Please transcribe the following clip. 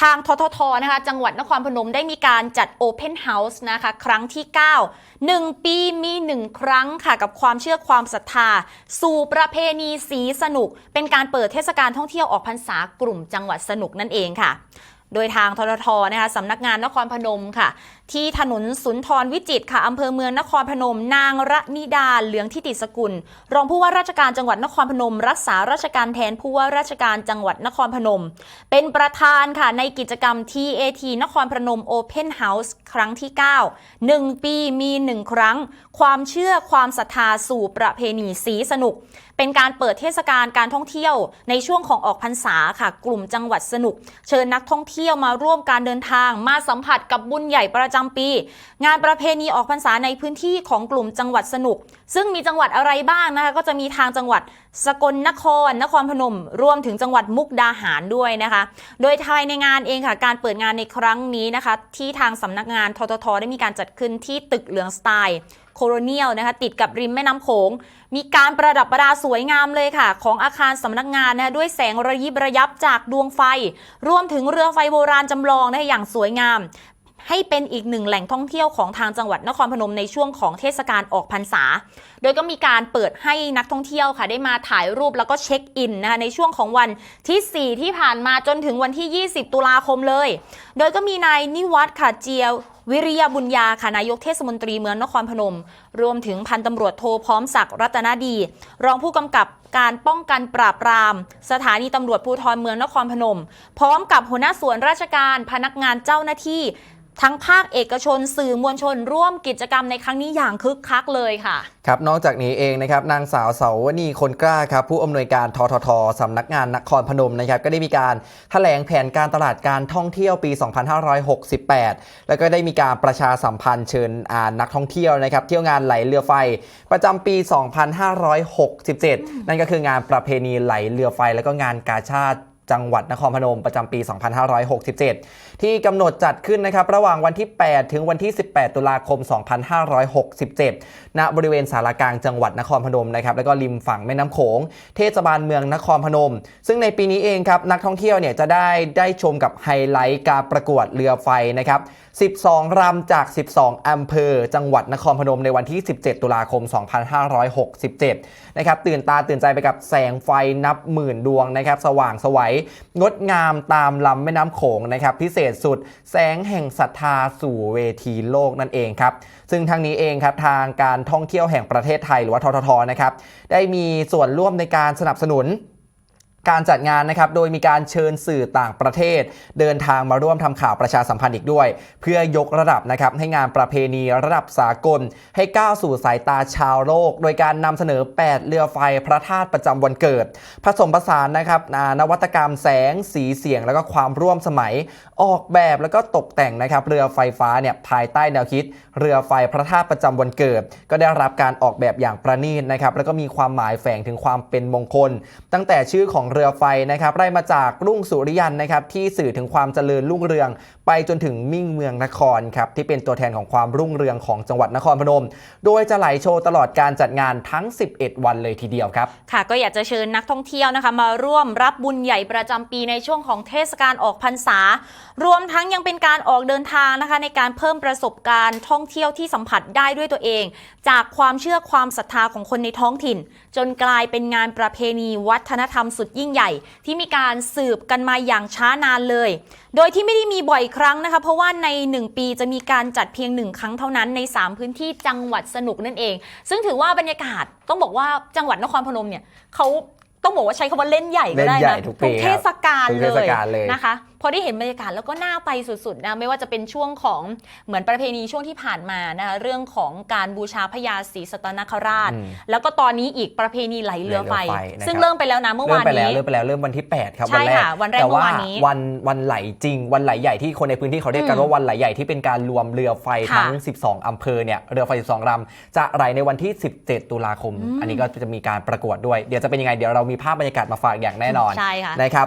ทางทททนะคะจังหวัดนครพนมได้มีการจัด Open House นะคะครั้งที่ 9 1 ปีมี 1 ครั้งค่ะกับความเชื่อความศรัทธา สู่ประเพณีสีสนุก เป็นการเปิดเทศกาลท่องเที่ยวออกพรรษากลุ่มจังหวัดสนุกนั่นเองค่ะ โดยทางทททนะคะสำนักงานนครพนมค่ะ ที่ถนนสุนทรวิจิตค่ะอำเภอเมืองนครพนม นางระนิดาเหลืองทิติสกุล รองผู้ว่าราชการจังหวัดนครพนม รักษาราชการแทนผู้ว่าราชการจังหวัดนครพนม เป็นประธานค่ะในกิจกรรม TAT นครพนม Open House ครั้งที่ 9 1 ปีมี 1 ครั้ง ความเชื่อความศรัทธาสู่ประเพณีสีสนุก เป็นการเปิดเทศกาลการท่องเที่ยวในช่วงของออกพรรษาค่ะ กลุ่มจังหวัดสนุก เชิญนักท่องเที่ยวที่ยวมาร่วมการเดินทาง มาสัมผัสกับบุญใหญ่ประจำปี งานประเพณีออกพรรษาในพื้นที่ของกลุ่มจังหวัดสนุก ซึ่งมีจังหวัดอะไรบ้างนะคะก็จะมีทางจังหวัดสกลนคร นครพนม รวมถึงจังหวัดมุกดาหารด้วยนะคะ โดยภายในงานเองค่ะ การเปิดงานในครั้งนี้นะคะ ที่ทางสำนักงานทททได้มีการจัดขึ้นที่ตึกเหลืองสไตล์ โคโรเนียลนะคะติดกับริมแม่น้ำโขง มีการประดับประดาสวยงามเลยค่ะ ของอาคารสำนักงานนะคะด้วยแสงระยิบระยับจากดวงไฟ รวมถึงเรือไฟโบราณจำลองนะคะอย่างสวยงามให้เป็นอีกหนึ่งแหล่งท่องเที่ยวของทางจังหวัดนครพนมในช่วงของเทศกาลออกพรรษา โดยก็มีการเปิดให้นักท่องเที่ยวค่ะ ได้มาถ่ายรูปแล้วก็เช็คอินนะคะในช่วงของวันที่ 4 ที่ผ่านมาจนถึงวันที่ 20 ตุลาคมเลย โดยก็มีนายนิวัฒน์ค่ะเจียว วิริยบุญญาค่ะนายกเทศมนตรีเมืองนครพนม รวมถึงพันตำรวจโทพร้อมศักดิ์รัตนดี รองผู้กำกับการป้องกันปราบปราม สถานีตำรวจภูธรเมืองนครพนม พร้อมกับหัวหน้าส่วนราชการพนักงานเจ้าหน้าที่ ทั้งภาคเอกชนสื่อมวลชนร่วมกิจกรรมในครั้งนี้อย่างคึกคักเลยค่ะ ครับนอกจากนี้เองนะครับนางสาวเสาวนีคนกล้าครับผู้อำนวยการทททสำนักงานนครพนมนะครับก็ได้มีการแถลงแผนการตลาดการท่องเที่ยวปี 2568 แล้วก็ได้มีการประชาสัมพันธ์เชิญอ่านักท่องเที่ยวนะครับเที่ยวงานไหลเรือไฟประจำปี 2567 นั่นก็คืองานประเพณีไหลเรือไฟ แล้วก็งานกาชาติ จังหวัดนครพนมประจำปี 2567 ที่กำหนดจัดขึ้นนะครับระหว่างวันที่ 8 ถึงวันที่ 18 ตุลาคม 2567 ณ บริเวณสารกลางจังหวัดนครพนมนะครับแล้วก็ริมฝั่งแม่น้ำโขง เทศบาลเมืองนครพนม ซึ่งในปีนี้เองครับนักท่องเที่ยวเนี่ยจะได้ได้ชมกับไฮไลท์การประกวดเรือไฟนะครับ12 รำจาก 12 อำเภอ จังหวัดนครพนมในวันที่ 17 ตุลาคม 2567 นะครับตื่นตาตื่นใจไปกับแสงไฟนับหมื่นดวงนะครับสว่างสวัยงดงามตามลำแม่น้ำโขงนะครับพิเศษสุดแสงแห่งศรัทธาสู่เวทีโลกนั่นเองครับซึ่งทางนี้เองครับทางการท่องเที่ยวแห่งประเทศไทยหรือว่าทททนะครับได้มีส่วนร่วมในการสนับสนุน การจัดงานนะครับโดยมีการเชิญสื่อต่างประเทศ เดินทางมาร่วมทำข่าวประชาสัมพันธ์อีกด้วย เพื่อยกระดับนะครับให้งานประเพณีระดับสากล ให้ก้าวสู่สายตาชาวโลก โดยการนำเสนอ 8 เรือไฟพระธาตุประจำวันเกิด ผสมผสานนะครับนวัตกรรมแสงสีเสียง แล้วก็ความร่วมสมัยออกแบบแล้วก็ตกแต่งนะครับเรือไฟฟ้าเนี่ยภายใต้แนวคิด เรือไฟพระธาตุประจำวันเกิด ก็ได้รับการออกแบบอย่างประณีตนะครับแล้วก็มีความหมายแฝงถึงความเป็นมงคล ตั้งแต่ชื่อของรือไฟนะครับไล่มาจากรุ่งสุริยันนะครับที่สื่อถึงความเจริญรุ่งเรือง ไปจนถึงมิ่งเมืองนครครับที่เป็นตัวแทนของความรุ่งเรืองของจังหวัดนครพนม โดยจะไหลโชว์ตลอดการจัดงานทั้ง 11 วันเลยทีเดียวครับค่ะ ก็อยากจะเชิญนักท่องเที่ยวนะคะมาร่วมรับบุญใหญ่ประจำปีในช่วงของเทศกาลออกพรรษา รวมทั้งยังเป็นการออกเดินทางนะคะ ในการเพิ่มประสบการณ์ท่องเที่ยวที่สัมผัสได้ด้วยตัวเอง จากความเชื่อความศรัทธาของคนในท้องถิ่น จนกลายเป็นงานประเพณีวัฒนธรรมสุดยิ่งใหญ่ ที่มีการสืบกันมาอย่างช้านานเลย โดยที่ไม่ได้มีบ่อยครั้งนะคะ เพราะว่าใน 1 ปีจะมีการจัดเพียงหนึ่งครั้งเท่านั้นใน 3 พื้นที่จังหวัดสนุกนั่นเอง ซึ่งถือว่าบรรยากาศต้องบอกว่าจังหวัดนครพนมเนี่ยเขาต้องบอกว่าใช้คำว่าเล่นใหญ่ก็ได้เล่นใหญ่นะทุกปีเทศกาลทุกเลเทศยกาลเลยนะคะพอได้เห็นบรรยากาศแล้วก็น่าไปสุดๆนะไม่ว่าจะเป็นช่วงของเหมือนประเพณีช่วงที่ผ่านมานะคะเรื่องของการบูชาพญาศรีสัตนคราชอืมแล้วก็ตอนนี้อีกประเพณีไหลเรือไฟไหลเรือไฟนะครับซึ่งเริ่มไปแล้วนะเมื่อเริ่วามนไปแล้วนี้เริ่มไปแล้วเริ่มวันที่ 8 ครับใช่วันแรกค่ะวันแรกแต่เมื่อว่าวานนี้วันวันไหลจริง วันไหลใหญ่ที่คนในพื้นที่เขาเรียกกันอืมว่าวันไหลใหญ่ที่เป็นการรวมเรือไฟค่ะทั้ง 12 อำเภอเนี่ยเรือไฟ 12ลำจะไหลในวันที่ 17 ตุลาคมอืมอันนี้ก็จะมีการประกวดด้วย เดี๋ยวจะเป็นยังไงเดี๋ยวเรามีภาพบรรยากาศมาฝากอย่างแน่นอนใช่ค่ะนะครับ